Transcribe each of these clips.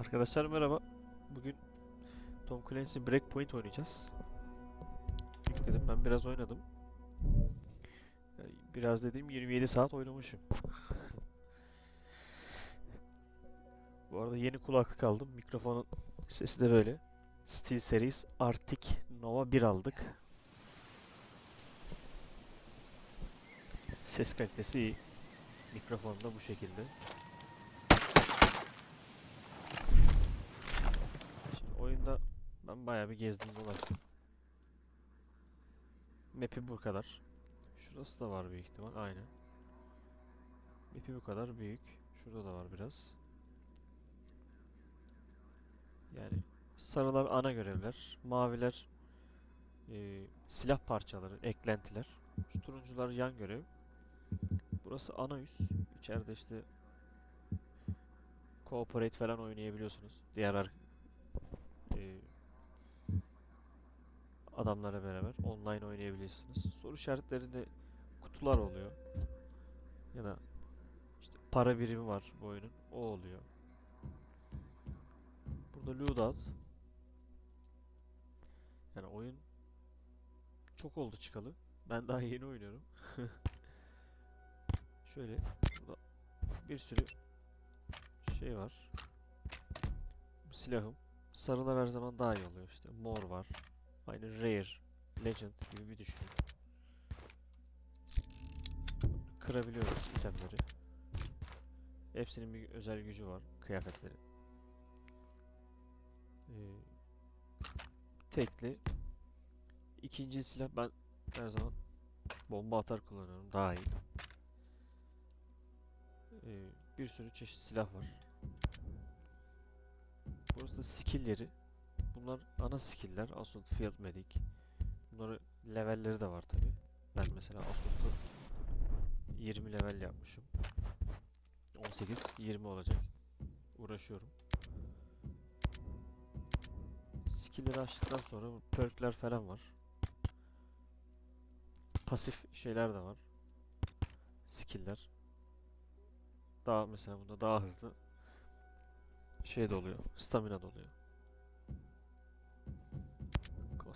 Arkadaşlar merhaba. Bugün Tom Clancy Breakpoint oynayacağız. Yükledim. Ben biraz oynadım. Yani Biraz dediğim 27 saat oynamışım. Bu arada yeni kulaklık aldım. Mikrofonun sesi de böyle. SteelSeries Arctic Nova 1 aldık. Ses kalitesi iyi. Mikrofon da bu şekilde. Şimdi oyunda ben bayağı bir gezdim dolaştım. Map'i bu kadar. Şurası da var büyük ihtimal. Aynen. Map'i bu kadar büyük. Şurada da var biraz. Yani sarılar ana görevler. Maviler eee, silah parçaları, eklentiler. Şu turuncular yan görev. Burası ana üs. İçeride işte Cooperate falan oynayabiliyorsunuz. Diğer adamlara beraber online oynayabiliyorsunuz. Soru işaretlerinde kutular oluyor. Ya da işte para birimi var bu oyunun. O oluyor. Burada loadout. Yani oyun çok oldu çıkalı. Ben daha yeni oynuyorum. Şöyle burada bir sürü şey var. Silahım. Sarılar her zaman daha iyi oluyor işte. Mor var. Aynı Rare, Legend gibi bir düşünün. Kırabiliyoruz itemleri. Hepsinin bir özel gücü var. Kıyafetleri. Ee, tekli. İkinci silah ben her zaman bomba atar kullanıyorum. Daha iyi. Ee, bir sürü çeşit silah var. Burası da skill. Bunlar ana skill'ler. Assault, Field Medic. Bunları levelleri de var tabi. Ben mesela Assault'u 20 level yapmışım. 18, 20 olacak. Uğraşıyorum. Skill'leri açtıktan sonra perk'ler falan var. Pasif şeyler de var. Skill'ler. Daha mesela bunda daha hızlı şey de oluyor. Stamina da oluyor.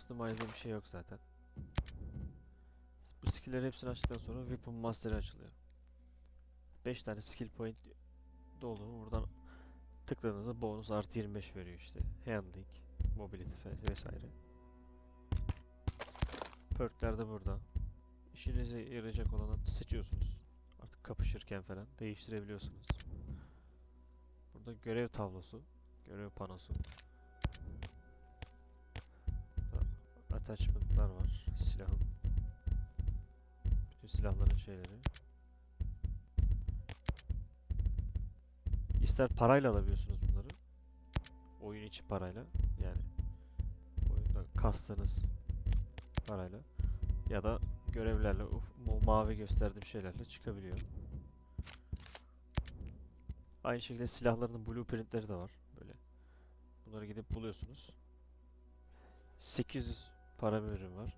Customize'da bir şey yok zaten. Bu skill'leri hepsini açtıktan sonra Weapon Master'ı açılıyor. 5 tane skill point doldu mu buradan tıkladığınızda bonus artı 25 veriyor işte. Handling, mobility vesaire. Perk'ler de burada. İşinize yarayacak olanı seçiyorsunuz. Artık kapışırken falan değiştirebiliyorsunuz. Burada görev tablosu, görev panosu. Attachment'lar var. Silahın. Bütün silahların şeyleri. İster parayla alabiliyorsunuz bunları. Oyun içi parayla. Yani oyunda kastığınız parayla. Ya da görevlerle, uf, mavi gösterdiğim şeylerle çıkabiliyor. Aynı şekilde silahların blueprintleri de var. Böyle. Bunları gidip buluyorsunuz. 800 para birim var.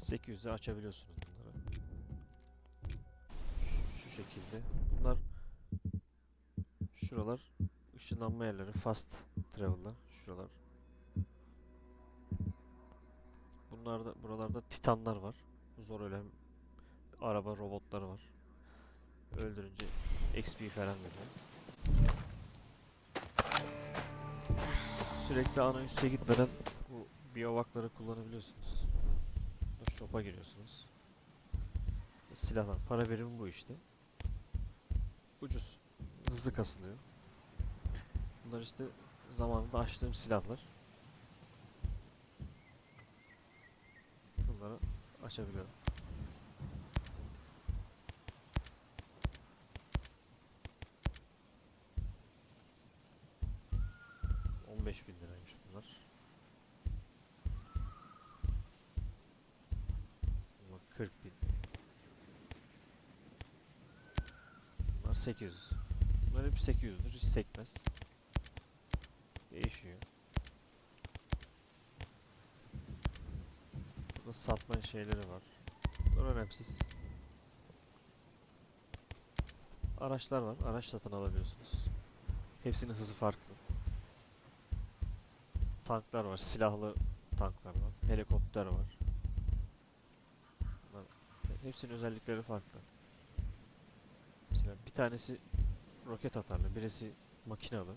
800'e açabiliyorsunuz bunları. Şu, şu şekilde. Bunlar şuralar ışınlanma yerleri. Fast travel'lar. Şuralar. Bunlarda buralarda titanlar var. Zor ölen araba robotları var. Öldürünce XP falan veriyor. Sürekli ana üste gitmeden biyovakları kullanabiliyorsunuz. Burada shop'a giriyorsunuz. Silahlar, para birimi bu işte. Ucuz, hızlı kasılıyor. Bunlar işte zamanında açtığım silahlar. Bunları açabiliyorum. Bin liraymış bunlar. Bunlar 40 bin. Bunlar 800. Bunlar hep 800'dür. Hiç sekmez. Değişiyor. Burada satma şeyleri var. Bunlar önemsiz. Araçlar var. Araç satın alabiliyorsunuz. Hepsinin hızı farklı. tanklar var, silahlı tanklar var, helikopter var. Hepsinin özellikleri farklı. Mesela bir tanesi roket atarlı, birisi makinalı.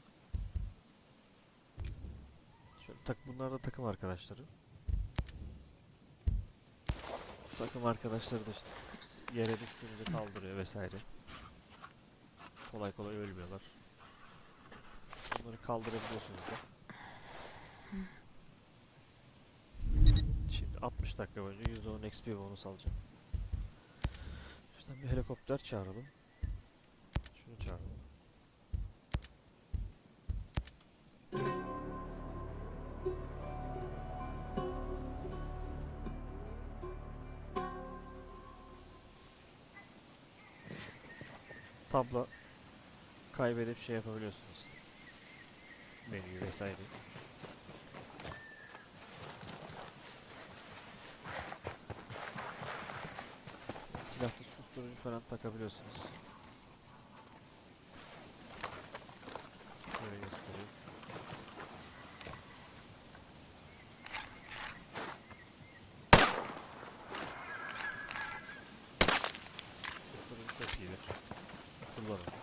Şöyle tak bunlar da takım arkadaşları. Takım arkadaşları da işte yere düştüğünüzde kaldırıyor vesaire. Kolay kolay ölmüyorlar. Bunları kaldırabiliyorsunuz da. Şimdi 60 dakika boyunca %10 XP bonus alacağım. İşte bir helikopter çağıralım. Kaybedip şey yapabiliyorsunuz. Menüyü vesaire. Silahlı susturucu falan takabiliyorsunuz. Şöyle göstereyim. Susturucu çok iyidir. Kullanın.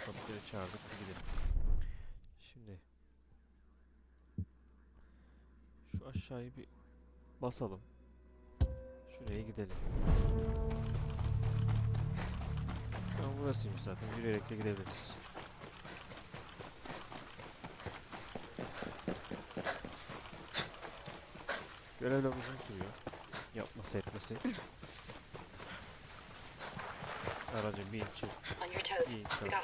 Helikopteri çağırdık gidelim. Şimdi şu aşağıyı bir basalım. Şuraya gidelim. Tamam burasıymış zaten. Yürüyerek de gidebiliriz. Görevler uzun sürüyor. Yapması etmesi. Aracı your toes. İyi, tamam.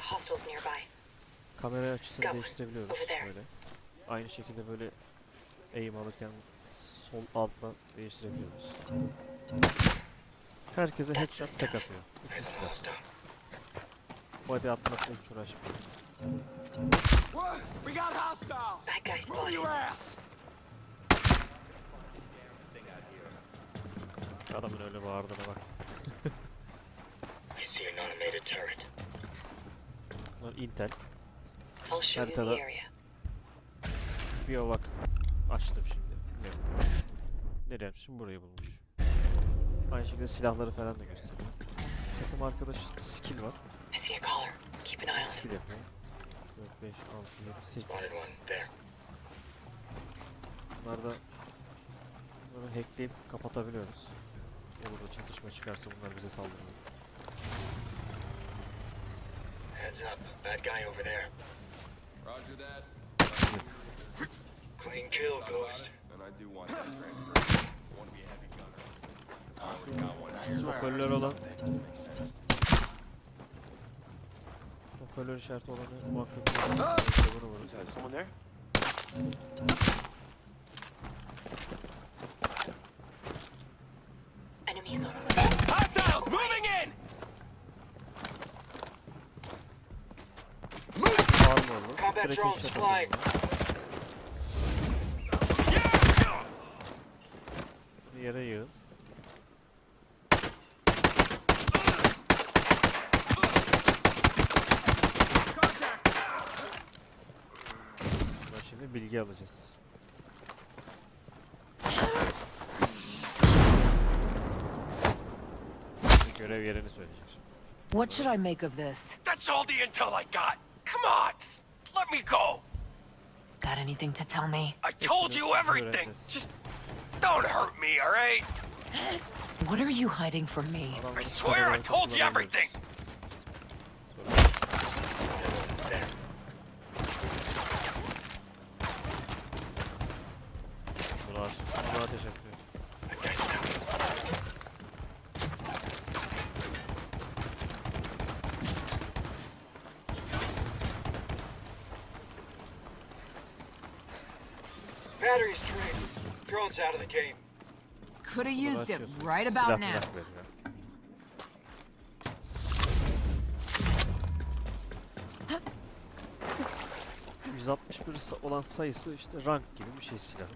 Kamera açısını değiştirebiliyoruz böyle. Aynı şekilde böyle eğim alırken sol altta değiştirebiliyoruz. Herkese headshot tek atıyor. İki silah. Body atmakla hiç uğraşmıyor. We got hostiles! Bad guy Move your ass! Adamın öyle bağırdığına bak. I see an automated turret. Bunlar Intel. I'll show you the Haritada. area. Bir. Ne? Nereye yapmışım? Burayı bulmuş. Aynı şekilde silahları falan da gösteriyor. Takım arkadaş skill var. Skill yapıyor. 4, 5, 6, 7, 8. There. Bunlar da bunları hackleyip kapatabiliyoruz. Olur da çatışma çıkarsa bunlar bize saldırıyor. Heads up. Bad guy over there. Roger that. Clean kill, Ghost. And I do want that transfer. I want to be a heavy gunner. I already got one here. Hoparlör olan Hoparlör işareti olanı muhakkak. Hostiles moving in! Var mı oğlum? Combat Direkt drones headshot flying. atalım. Bir Yere yığın. Bilgi alacağız. Görev yerini söyleyecek. What should I make of this? That's all the intel I got. Come on, let me go. Got anything to tell me? I told you everything. Just don't hurt me, all right? What are you hiding from me? I swear I told you everything. Murat, Murat teşekkür ederim. Batteries drained. Drone's out of the game. Could have used it right about now. veriyor. ...161 sa- olan sayısı işte rank gibi bir şey silah.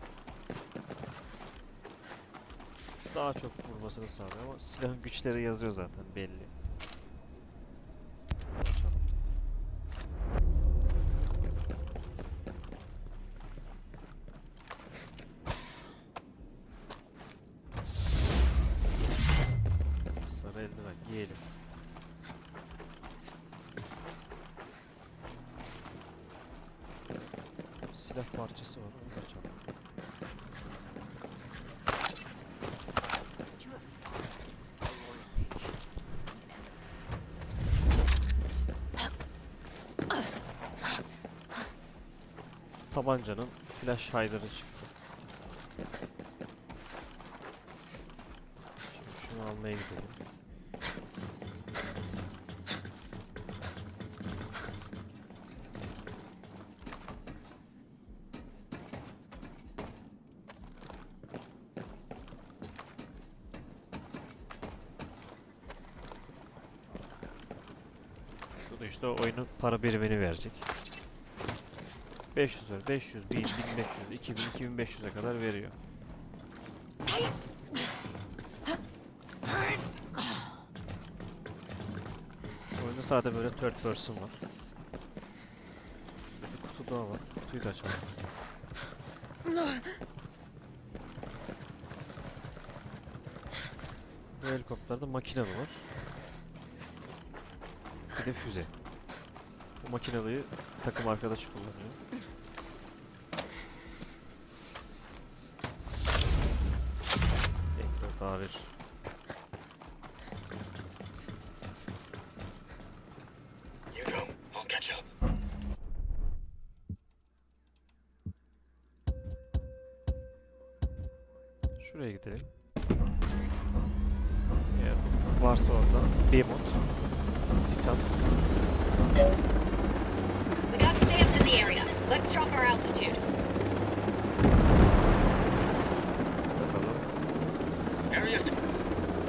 daha çok vurmasını sağlıyor ama silahın güçleri yazıyor zaten belli. Sarı eldiven giyelim. Silah parçası var onu da çabuk. Tabancanın flash hider'ı çıktı. Şimdi şunu almaya gidelim. Bu da işte oyunun para birimini verecek. 500 ver, 500, 1000, 1500, 2000, 2500'e kadar veriyor. Oyunda sadece böyle third person var. Bir kutu daha var. Kutuyu da açalım. Bu helikopterde makinalı var. Bir de füze. Bu makinalıyı takım arkadaşı kullanıyor. Up. Şuraya gidelim. Eğer varsa orada Behemoth, Titan. We got SAMs in the area. Let's drop our altitude.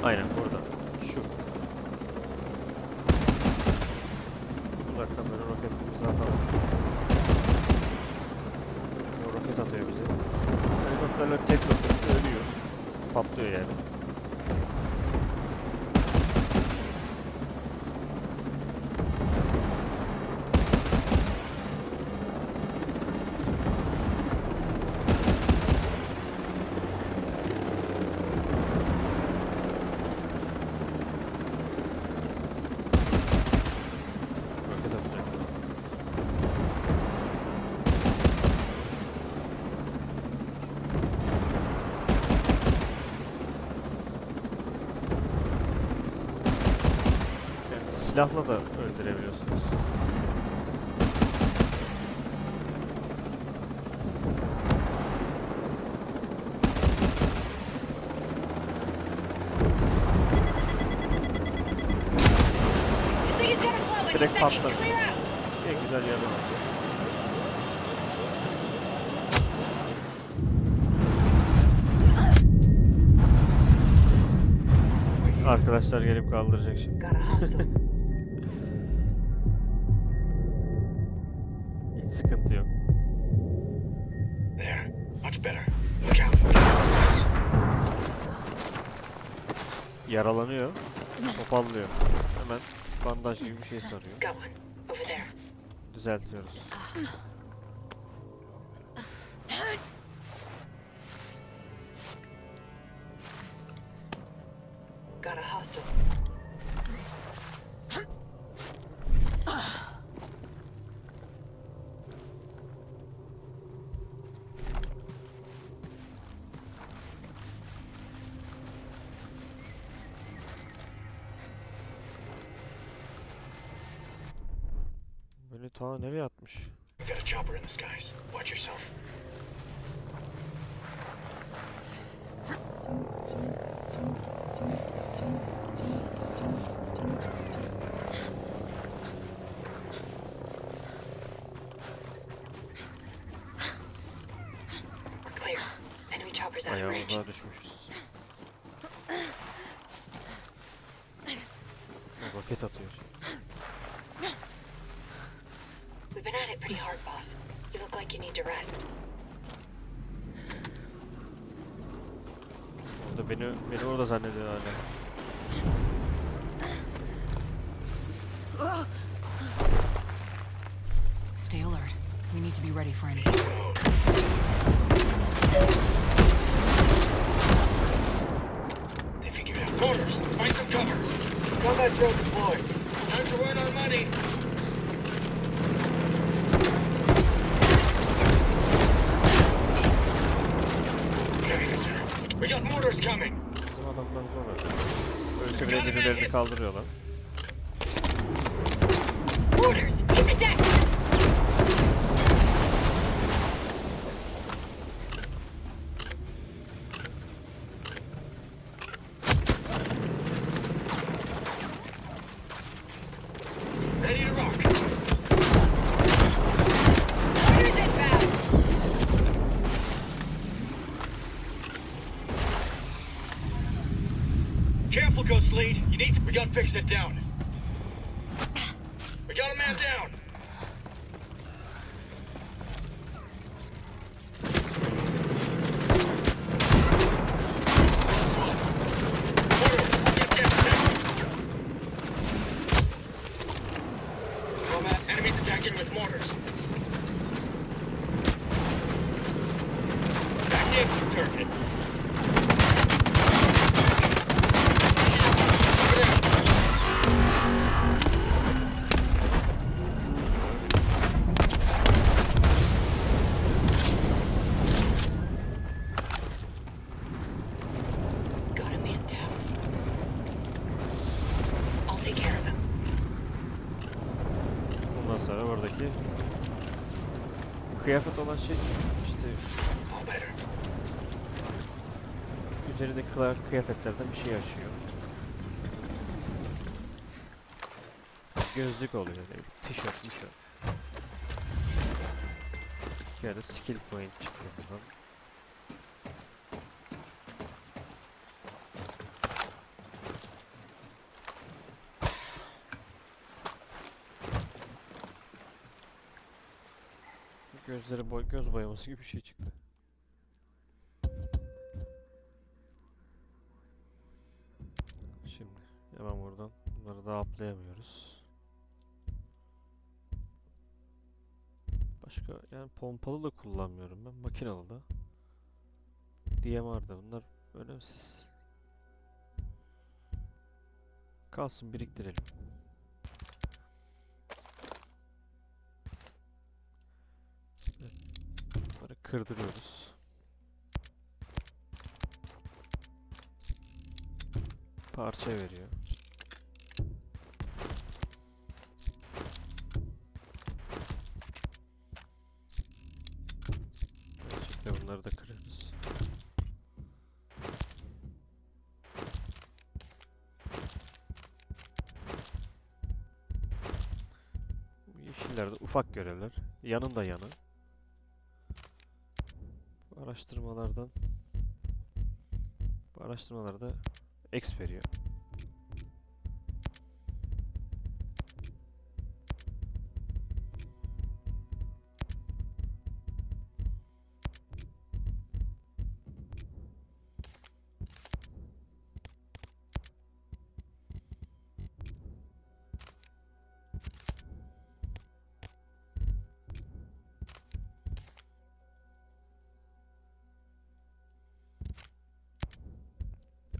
Aynen burada. Silahla da öldürebiliyorsunuz. Direkt patladı. En güzel yanı. Arkadaşlar gelip kaldıracak şimdi. Yaralanıyor. Topallıyor. Hemen bandaj gibi bir şey sarıyor. Düzeltiyoruz. Range. uzağa düşmüşüz. O roket atıyor. We've been at it pretty hard, boss. You look like you need to rest. Orada beni beni orada zannediyor hala. Bizim adamlar zor. Ölse bile birilerini kaldırıyorlar. Fix it down. We got a man down. One. Kıyafet olan şey işte üzerindeki kıyafetlerden bir şey açıyor. Gözlük oluyor. Tişört, tişört. İki adet skill point çıkıyor buradan. Gözleri boy göz boyaması gibi bir şey çıktı. Şimdi hemen buradan bunları da atlayamıyoruz. Başka yani pompalı da kullanmıyorum ben makinalı da. DMR'da bunlar önemsiz. Kalsın biriktirelim. Kırdırıyoruz. Parça veriyor. Şekilde bunları da kırarız. Bu Yeşiller de ufak görevler. Yanın da yanı. Araştırmalardan bu araştırmalarda X veriyor.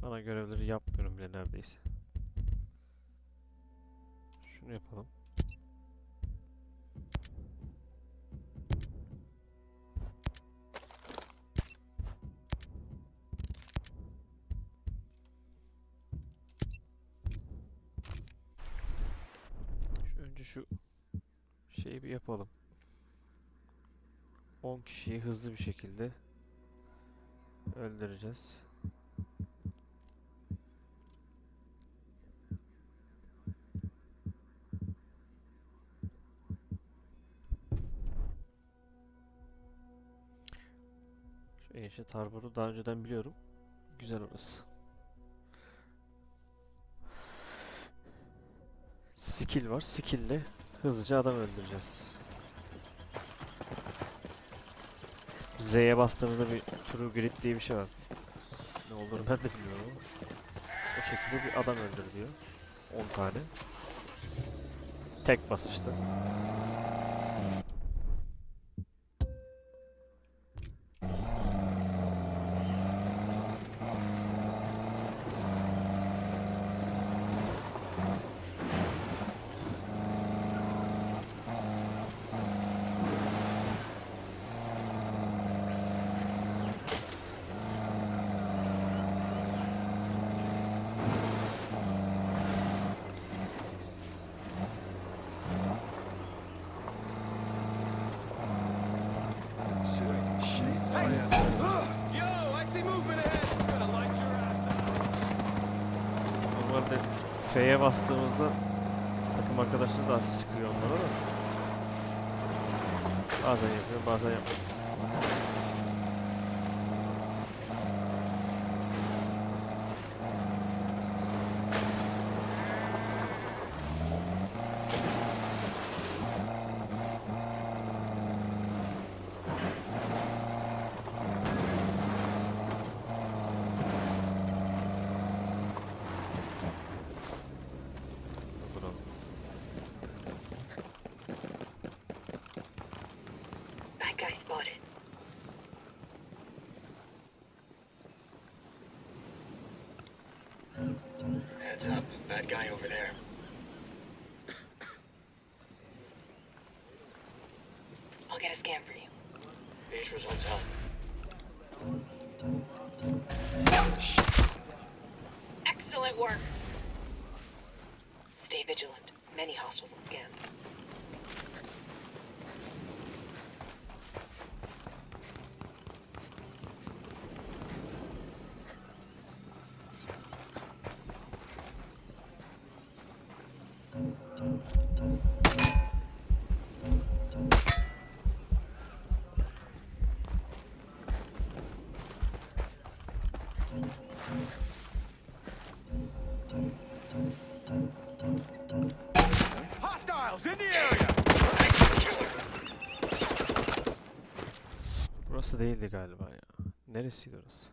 Ana görevleri yapmıyorum bile neredeyse. Şunu yapalım. Şu önce şu şeyi bir yapalım. 10 kişiyi hızlı bir şekilde öldüreceğiz. Harbor'u daha önceden biliyorum. Güzel orası. Skill var. Skill'le hızlıca adam öldüreceğiz. Z'ye bastığımızda bir True Grit diye bir şey var. Ne olduğunu ben de bilmiyorum. O şekilde bir adam öldür diyor. 10 tane. Tek basışta. Normalde F'ye bastığımızda takım arkadaşları da sıkıyor onlara da. Bazen yapıyor, bazen yapmıyor. Heads up. Uh, Bad guy over there. I'll get a scan for you. These results help. Burası değildi galiba ya. Neresiydi orası?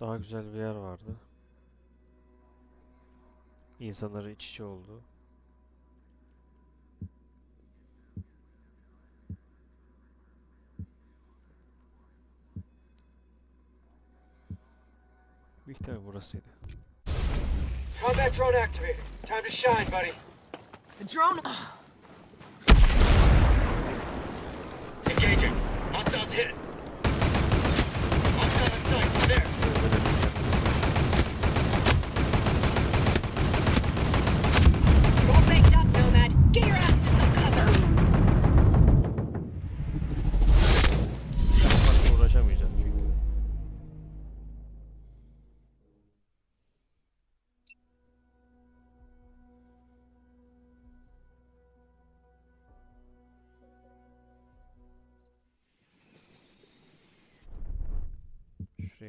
Daha güzel bir yer vardı. İnsanları iç içe oldu. Büyük ihtimalle burasıydı. Combat drone activated. Time to shine, buddy. The drone. Engaging. Hostiles hit.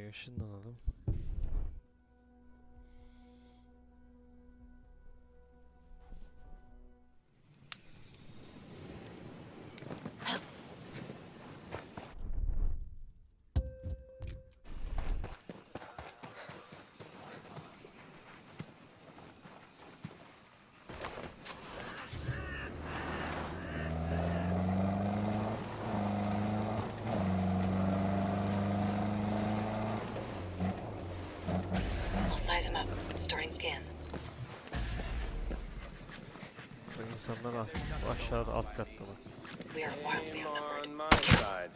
Şuraya ışınlanalım. Size him up. Starting scan. Bu insanlar aşağıda alt katta bak. We are wildly outnumbered.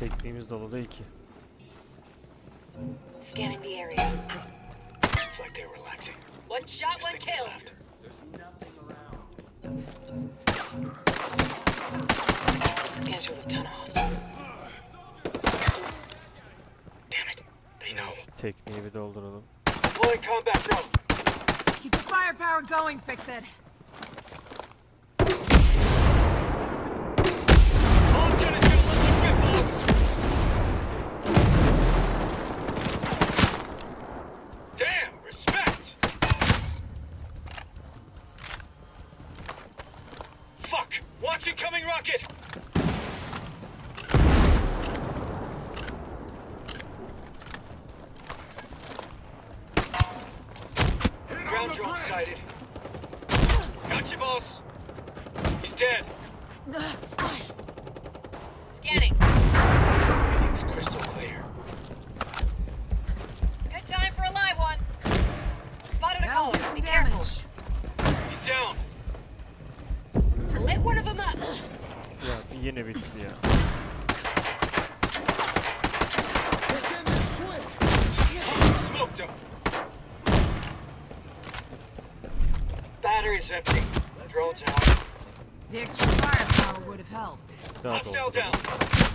Tekniğimiz dolu değil ki. Scanning the area. Looks like they're relaxing. One shot, one kill. left. Scan shows a ton of hostiles. Damn it. They know. Tekniği bir dolduralım. Deploying combat drone. Keep the firepower going, fix it. Got you, boss. He's dead. Scanning. Everything's crystal clear. Good time for a live one. Spotted a That'll caller. do some Be careful. He's down. Lit one of them up. Ya yine bitti ya. Smoked him. Battery's empty. Drone's out. The extra firepower would have helped. Hostile down.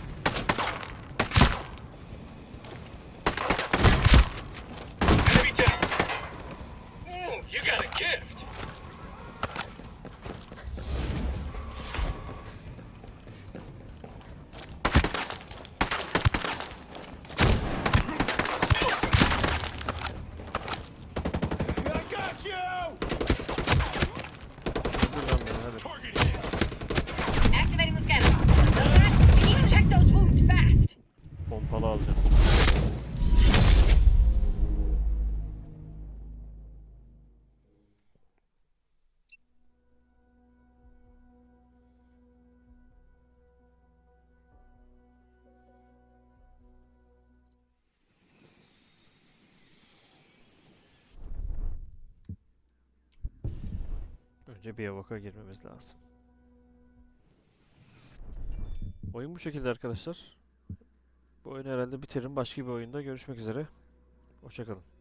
Önce bir avaka girmemiz lazım. Oyun bu şekilde arkadaşlar. Bu oyunu herhalde bitiririm. Başka bir oyunda görüşmek üzere. Hoşçakalın.